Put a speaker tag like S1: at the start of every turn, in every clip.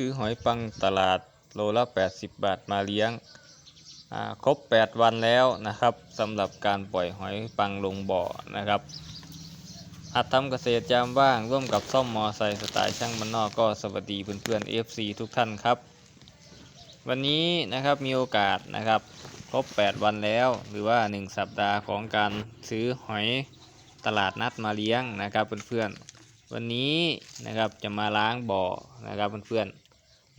S1: ซื้อหอยปังตลาดโลละ 80 บาทมาเลี้ยงครบ 8 วันแล้วนะครับสำหรับการปล่อยหอยปังลงบ่อนะครับหัดทำเกษตรยามว่างร่วมกับซ่อมมอไซค์สไตล์ช่างมันนอกก็สวัสดีเพื่อนๆ FC ทุกท่านครับ วันนี้นะครับมีโอกาสนะครับครบ 8 วันแล้ว หรือว่า 1 สัปดาห์ของการซื้อหอยตลาดนัดมาเลี้ยงนะครับเพื่อนๆวันนี้นะครับจะมาล้างบ่อนะครับเพื่อนๆ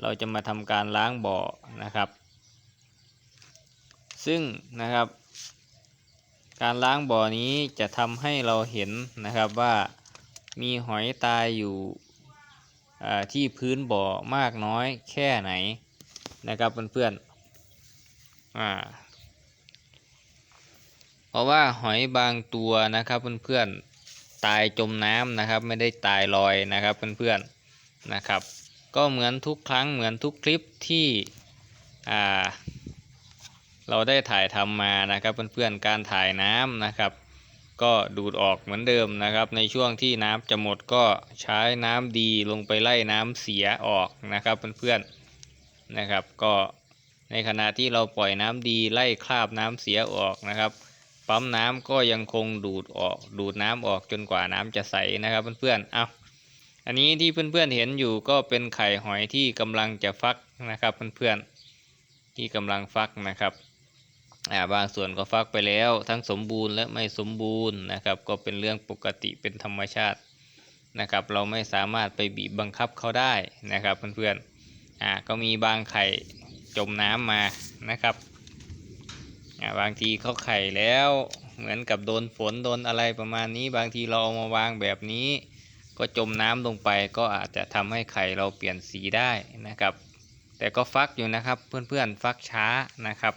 S1: เราจะมาทำการล้างบ่อนะครับ ซึ่งนะครับ การล้างบ่อนี้จะทำให้เราเห็นนะครับว่ามีหอยตายอยู่ที่พื้นบ่อมากน้อยแค่ไหนนะครับเพื่อนๆเพราะว่าหอยบางตัวนะครับเพื่อนๆตายจมน้ำนะครับ ไม่ได้ตายลอยนะครับเพื่อนๆนะครับ ก็เหมือนทุกครั้งเหมือนทุกคลิปที่เราได้ถ่ายทำมานะครับเพื่อนๆการถ่ายน้ำนะครับ ก็ดูดออกเหมือนเดิมนะครับ ในช่วงที่น้ำจะหมดก็ใช้น้ำดีลงไปไล่น้ำเสียออกนะครับเพื่อนๆนะครับ ก็ในขณะที่เราปล่อยน้ำดีไล่คราบน้ำเสียออกนะครับปั๊มน้ำก็ยังคงดูดออกดูดน้ำออกจนกว่าน้ำจะใสนะครับเพื่อนๆเอา อันนี้ที่เพื่อนๆเห็นอยู่ก็เป็นไข่หอยที่กำลังจะฟักนะครับเพื่อนๆที่กำลังฟักนะครับบางส่วนก็ฟักไปแล้ว ทั้งสมบูรณ์และไม่สมบูรณ์นะครับ ก็เป็นเรื่องปกติเป็นธรรมชาตินะครับ เราไม่สามารถไปบีบบังคับเขาได้นะครับเพื่อนๆอ่าก็มีบางไข่จมน้ำมานะครับอ่าบางทีเขาไข่แล้วเหมือนกับโดนฝนโดนอะไรประมาณนี้ บางทีเราเอามาวางแบบนี้ ก็จมน้ำลงไปก็อาจจะทำให้ไข่เราเปลี่ยนสีได้นะครับ แต่ก็ฟักอยู่นะครับเพื่อนๆฟักช้านะครับ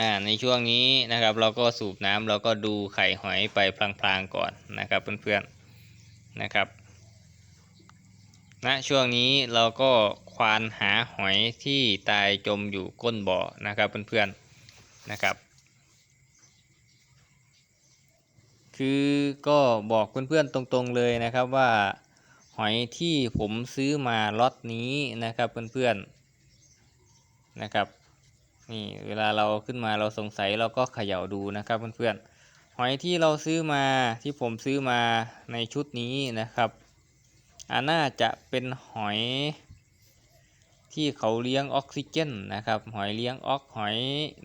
S1: อ่าในช่วงนี้นะครับเราก็สูบน้ำเราก็ดูไข่หอยไปพลางๆก่อนนะครับเพื่อนๆนะครับณช่วงนี้เราก็ควานหาหอยที่ตายจมอยู่ก้นบ่อนะครับเพื่อนๆนะครับ คือก็บอกเพื่อนๆตรงๆเลยนะครับว่าหอยที่ผมซื้อมาล็อตนี้นะครับเพื่อนๆนะครับนี่เวลาเราขึ้นมาเราสงสัยเราก็เขย่าดูนะครับเพื่อนๆหอยที่เราซื้อมาที่ผมซื้อมาในชุดนี้นะครับอาน่าจะเป็นหอยที่เขาเลี้ยงออกซิเจนนะครับหอยเลี้ยงออกหอย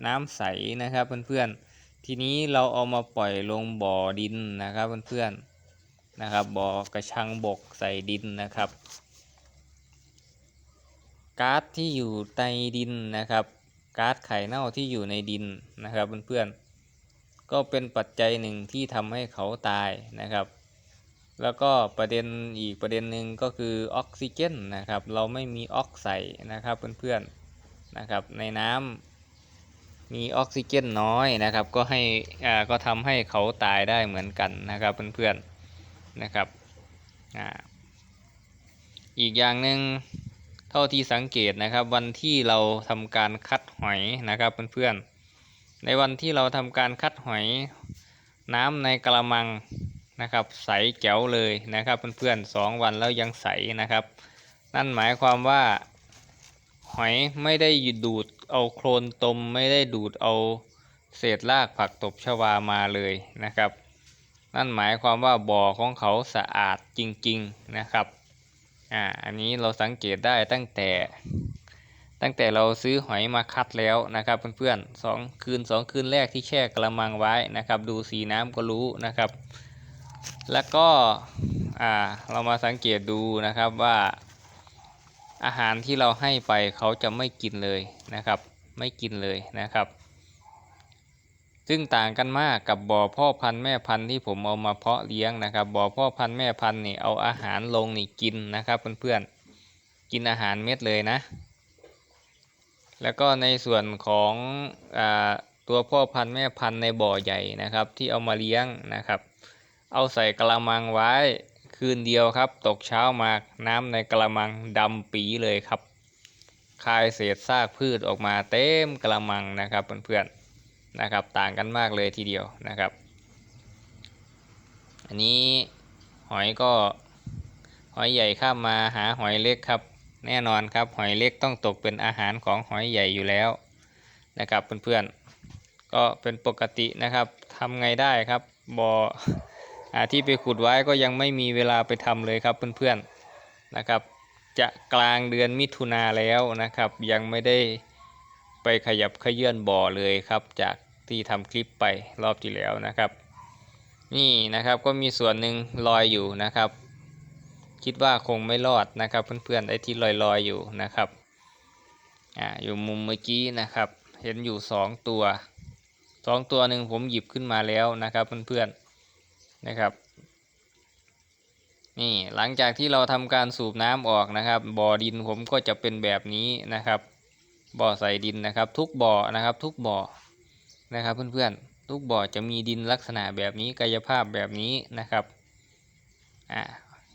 S1: น้ำใสนะครับเพื่อนๆ ทีนี้เราเอามาปล่อยลงบ่อดินนะครับเพื่อนๆนะครับบ่อกระชังบกใส่ดินนะครับ ก๊าซที่อยู่ในดินนะครับก๊าซไข่เน่าที่อยู่ในดินนะครับเพื่อนๆก็เป็นปัจจัยหนึ่งที่ทำให้เขาตายนะครับ แล้วก็ประเด็นอีกประเด็นหนึ่งก็คือออกซิเจนนะครับ เราไม่มีออกใส่นะครับเพื่อนๆนะครับในน้ำ มีออกซิเจนน้อยนะครับ ก็ให้อ่าก็ทำให้เขาตายได้เหมือนกันนะครับเพื่อนๆนะครับอ่าอีกอย่างหนึ่งเท่าที่สังเกตนะครับวันที่เราทำการคัดหอยนะครับเพื่อนๆในวันที่เราทำการคัดหอยน้ำในกระมังนะครับใสแจ๋วเลยนะครับเพื่อนๆสองวันแล้วยังใสนะครับ นั่นหมายความว่าหอยไม่ได้ดูด เอาโคลนตมไม่ได้ดูดเอาเศษรากผักตบชวามาเลยนะครับ นั่นหมายความว่าบ่อของเขาสะอาดจริงๆนะครับอ่าอันนี้เราสังเกตได้ตั้งแต่ตั้งแต่เราซื้อหอยมาคัดแล้วนะครับเพื่อนๆสองคืนสองคืนแรกที่แช่กระมังไว้นะครับ ดูสีน้ำก็รู้นะครับ แล้วก็อ่าเรามาสังเกตดูนะครับว่า อาหารที่เราให้ไปเขาจะไม่กินเลยนะครับ ไม่กินเลยนะครับ ซึ่งต่างกันมากกับบ่อพ่อพันธุ์แม่พันธุ์ที่ผมเอามาเพาะเลี้ยงนะครับบ่อพ่อพันธุ์แม่พันธุ์นี่เอาอาหารลงนี่กินนะครับเพื่อนๆกินอาหารเม็ดเลยนะ แล้วก็ในส่วนของอตัวพ่อพันธุ์แม่พันธุ์ในบ่อใหญ่นะครับ ที่เอามาเลี้ยงนะครับ เอาใส่กระมังไว้ คืนเดียวครับ ตกเช้ามาน้ำในกระมังดำปีเลยครับ คายเศษซากพืชออกมาเต็มกระมังนะครับเพื่อนๆนะครับ ต่างกันมากเลยทีเดียวนะครับ อันนี้หอยก็หอยใหญ่ข้ามมาหาหอยเล็กครับ แน่นอนครับหอยเล็กต้องตกเป็นอาหารของหอยใหญ่อยู่แล้วนะครับเพื่อนๆก็เป็นปกตินะครับทำไงได้ครับบอ่อ ที่ไปขุดไว้ก็ยังไม่มีเวลาไปทำเลยครับเพื่อนๆนะครับ จะกลางเดือนมิถุนาแล้วนะครับ ยังไม่ได้ไปขยับขยื่นบ่อเลยครับ จากที่ทำคลิปไปรอบที่แล้วนะครับ นี่นะครับก็มีส่วนหนึ่งลอยอยู่นะครับ คิดว่าคงไม่รอดนะครับ เพื่อนๆไอ้ที่ลอยๆอยู่นะครับอ่าอยู่มุมเมื่อกี้นะครับ เห็นอยู่สองตัวสองตัวหนึ่งผมหยิบขึ้นมาแล้วนะครับเพื่อนๆ นะครับ นี่หลังจากที่เราทำการสูบน้ำออกนะครับ บ่อดินผมก็จะเป็นแบบนี้นะครับ บ่อใส่ดินนะครับ ทุกบ่อนะครับ ทุกบ่อนะครับเพื่อนๆทุกบ่อจะมีดินลักษณะแบบนี้กายภาพแบบนี้นะครับอ่า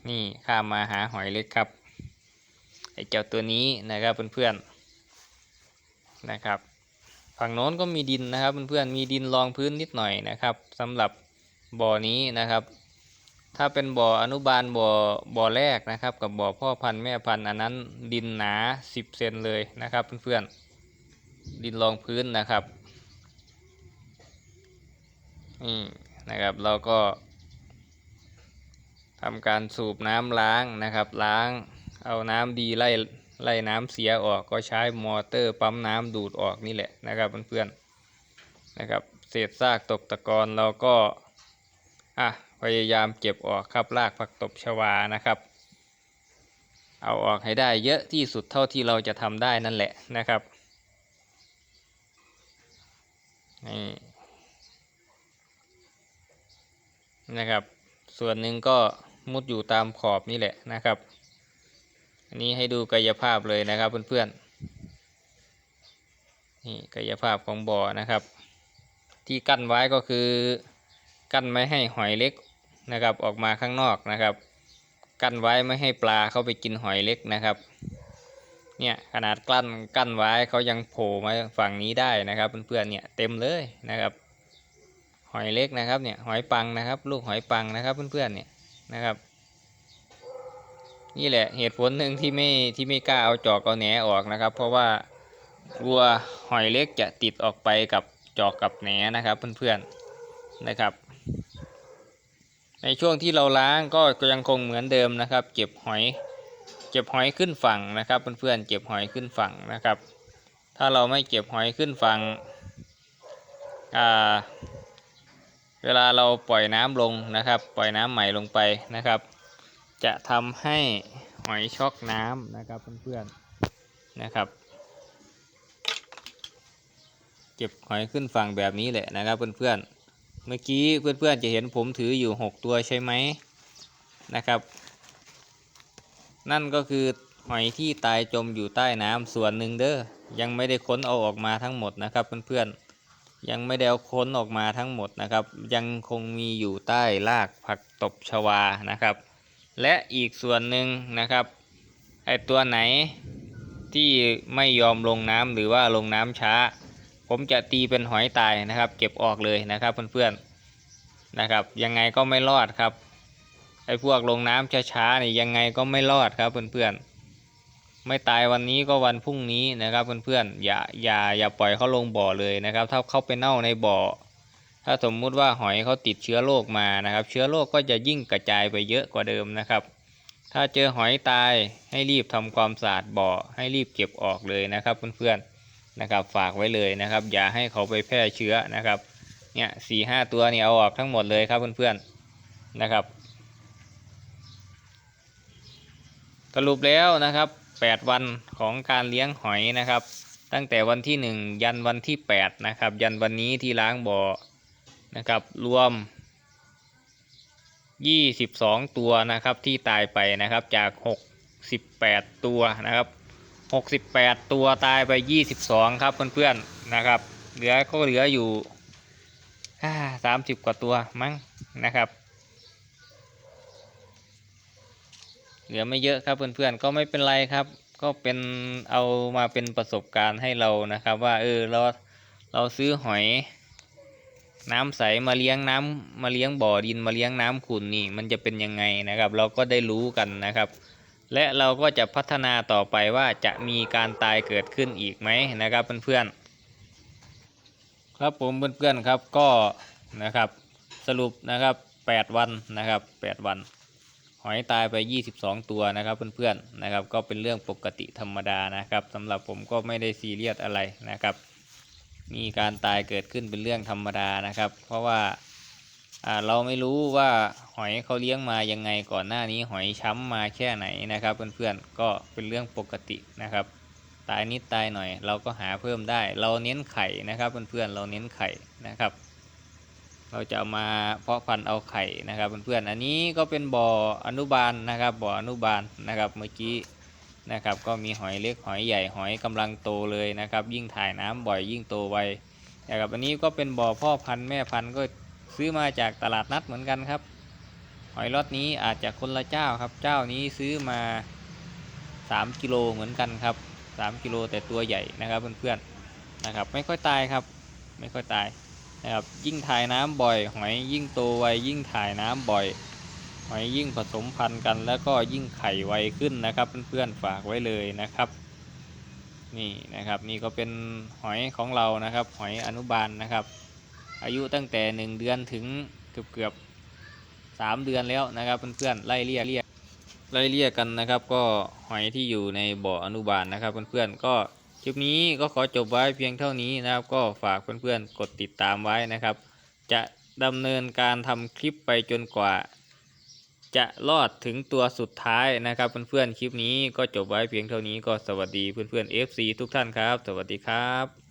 S1: นี่ข้ามมาหาหอยเล็กครับไอเจ้าตัวนี้นะครับเพื่อนๆนะครับ ฝั่งโน้นก็มีดินนะครับเพื่อนๆมีดินรองพื้นนิดหน่อยนะครับสำหรับ บ่อนี้นะครับ ถ้าเป็นบ่ออนุบาลบ่อบ่อแรกนะครับ กับบ่อพ่อพันธุ์แม่พันธุ์อันนั้นดินหนา 10 เซนเลยนะครับเพื่อนๆดินรองพื้นนะครับนี่นะครับเราก็ทำการสูบน้ำล้างนะครับ ล้างเอาน้ำดีไล่ไล่น้ำเสียออกก็ใช้มอเตอร์ปั๊มน้ำดูดออกนี่แหละนะครับเพื่อนๆนะครับ เศษซากตกตะกอนเราก็ อะพยายามเก็บออกครับรากผักตบชวานะครับ เอาออกให้ได้เยอะที่สุดเท่าที่เราจะทำได้นั่นแหละนะครับนี่นะครับ ส่วนหนึ่งก็มุดอยู่ตามขอบนี่แหละนะครับ อันนี้ให้ดูกายภาพเลยนะครับเพื่อนๆนี่กายภาพของบ่อนะครับ ที่กั้นไว้ก็คือ กั้นไม่ให้หอยเล็กนะครับออกมาข้างนอกนะครับ กั้นไว้ไม่ให้ปลาเข้าไปกินหอยเล็กนะครับเนี่ยขนาดกั้นกั้นไว้เขายังโผล่มาฝั่งนี้ได้นะครับเพื่อนๆเนี่ยเต็มเลยนะครับ หอยเล็กนะครับเนี่ยหอยปังนะครับ ลูกหอยปังนะครับเพื่อนๆเนี่ยนะครับ นี่แหละเหตุผลหนึ่งที่ไม่ที่ไม่กล้าเอาจอกเอาแหนออกนะครับ เพราะว่ากลัวหอยเล็กจะติดออกไปกับจอกกับแหนนะครับเพื่อนๆนะครับ ในช่วงที่เราล้างก็ยังคงเหมือนเดิมนะครับ เก็บหอย เก็บหอยขึ้นฝั่งนะครับเพื่อนๆเก็บหอยขึ้นฝั่งนะครับ ถ้าเราไม่เก็บหอยขึ้นฝั่งเวลาเราปล่อยน้ำลงนะครับ ปล่อยน้ำใหม่ลงไปนะครับ จะทำให้หอยช็อกน้ำนะครับเพื่อนๆนะครับ เก็บหอยขึ้นฝั่งแบบนี้แหละนะครับเพื่อนๆ เมื่อกี้เพื่อนๆจะเห็นผมถืออยู่ 6 ตัวใช่ไหมนะครับ นั่นก็คือหอยที่ตายจมอยู่ใต้น้ำส่วนหนึ่งเด้อยังไม่ได้ค้นเอาออกมาทั้งหมดนะครับเพื่อนๆยังไม่ได้เอาค้นออกมาทั้งหมดนะครับ ยังคงมีอยู่ใต้รากผักตบชวานะครับ และอีกส่วนหนึ่งนะครับไอตัวไหนที่ไม่ยอมลงน้ำหรือว่าลงน้ำช้า ผมจะตีเป็นหอยตายนะครับ เก็บออกเลยนะครับเพื่อนๆนะครับ ยังไงก็ไม่รอดครับไอ้พวกลงน้ำช้าๆนี่ยังไงก็ไม่รอดครับเพื่อนๆไม่ตายวันนี้ก็วันพรุ่งนี้นะครับเพื่อนๆอย่าอย่าอย่าปล่อยเขาลงบ่อเลยนะครับ ถ้าเขาไปเน่าในบ่อ ถ้าสมมุติว่าหอยเขาติดเชื้อโรคมานะครับ เชื้อโรคก็จะยิ่งกระจายไปเยอะกว่าเดิมนะครับถ้าเจอหอยตายให้รีบทำความสะอาดบ่อให้รีบเก็บออกเลยนะครับเพื่อนๆ นะครับฝากไว้เลยนะครับ อย่าให้เขาไปแพร่เชื้อนะครับเนี่ยสี่ห้าตัวเนี่ยเอาออกทั้งหมดเลยครับเพื่อนๆนะครับ สรุปแล้วนะครับแปดวันของการเลี้ยงหอยนะครับ ตั้งแต่วันที่หนึ่งยันวันที่แปดนะครับยันวันนี้ที่ล้างบ่อนะครับรวมยี่สิบสองตัวนะครับที่ตายไปนะครับจากหกสิบแปดตัวนะครับ หกสิบแปดตัวตายไปยี่สิบสองครับเพื่อนๆนะครับ เหลือก็เหลืออยู่สามสิบกว่าตัวมั้งนะครับ เหลือไม่เยอะครับเพื่อนๆก็ไม่เป็นไรครับ ก็เป็นเอามาเป็นประสบการณ์ให้เรานะครับ ว่าเออเราเราซื้อหอยน้ำใสมาเลี้ยงน้ำมาเลี้ยงบ่อดินมาเลี้ยงน้ำขุ่นนี่มันจะเป็นยังไงนะครับ เราก็ได้รู้กันนะครับ และเราก็จะพัฒนาต่อไปว่าจะมีการตายเกิดขึ้นอีกไหมนะครับเพื่อนๆครับผมเพื่อนๆครับก็นะครับสรุปนะครับ 8 วันนะครับ 8 วัน หอยตายไป 22 ตัวนะครับเพื่อนๆนะครับ ก็เป็นเรื่องปกติธรรมดานะครับสำหรับผมก็ไม่ได้ซีเรียสอะไรนะครับ มีการตายเกิดขึ้นเป็นเรื่องธรรมดานะครับ เพราะว่าอ่า เราไม่รู้ว่าหอยเขาเลี้ยงมายังไงก่อนหน้านี้หอยช้ำมาแค่ไหนนะครับ เพื่อนๆก็เป็นเรื่องปกตินะครับ ตายนิดตายหน่อย เราก็หาเพิ่มได้ เราเน้นไข่นะครับ เพื่อนๆเราเน้นไข่นะครับ เราจะามาเพาะพันธุ์เอาไข่นะครับ เพื่อนๆอันนี้ก็เป็นบ่ออนุบาลนะครับบ่ออนุบาลนะครับเมื่อกี้นะครับ ก็มีหอยเล็กหอยใหญ่หอยกำลังโตเลยนะครับ ยิ่งถ่ายน้ำบ่อยยิ่งโตไวนะครับอันนี้ก็เป็นบ่อพ่อพันธุ์แม่พันธุ์ก็ ซื้อมาจากตลาดนัดเหมือนกันครับ หอยรอดนี้อาจจะคนละเจ้าครับ เจ้านี้ซื้อมา 3กิโลเหมือนกันครับ 3กิโลแต่ตัวใหญ่นะครับเพื่อนๆนะครับ ไม่ค่อยตายครับ ไม่ค่อยตายนะครับ ยิ่งถ่ายน้ำบ่อย หอยยิ่งโตไวยิ่งถ่ายน้ำบ่อย หอยยิ่งผสมพันธุ์กัน แล้วก็ยิ่งไข่ไวขึ้นนะครับเพื่อนๆฝากไว้เลยนะครับนี่นะครับนี่ก็เป็นหอยของเรานะครับ หอยอนุบาลนะครับ อายุตั้งแต่หนึ่งเดือนถึงเกือบเกือบสามเดือนแล้วนะครับเพื่อนๆไล่เรียกเรียกไล่เรียกกันนะครับ ก็หอยที่อยู่ในบ่ออนุบาลนะครับเพื่อนๆก็คลิปนี้ก็ขอจบไว้เพียงเท่านี้นะครับ ก็ฝากเพื่อนๆกดติดตามไว้นะครับ จะดำเนินการทำคลิปไปจนกว่า จะรอดถึงตัวสุดท้ายนะครับเพื่อนๆคลิปนี้ก็จบไว้เพียงเท่านี้ก็สวัสดีเพื่อนๆ FC ทุกท่านครับ สวัสดีครับ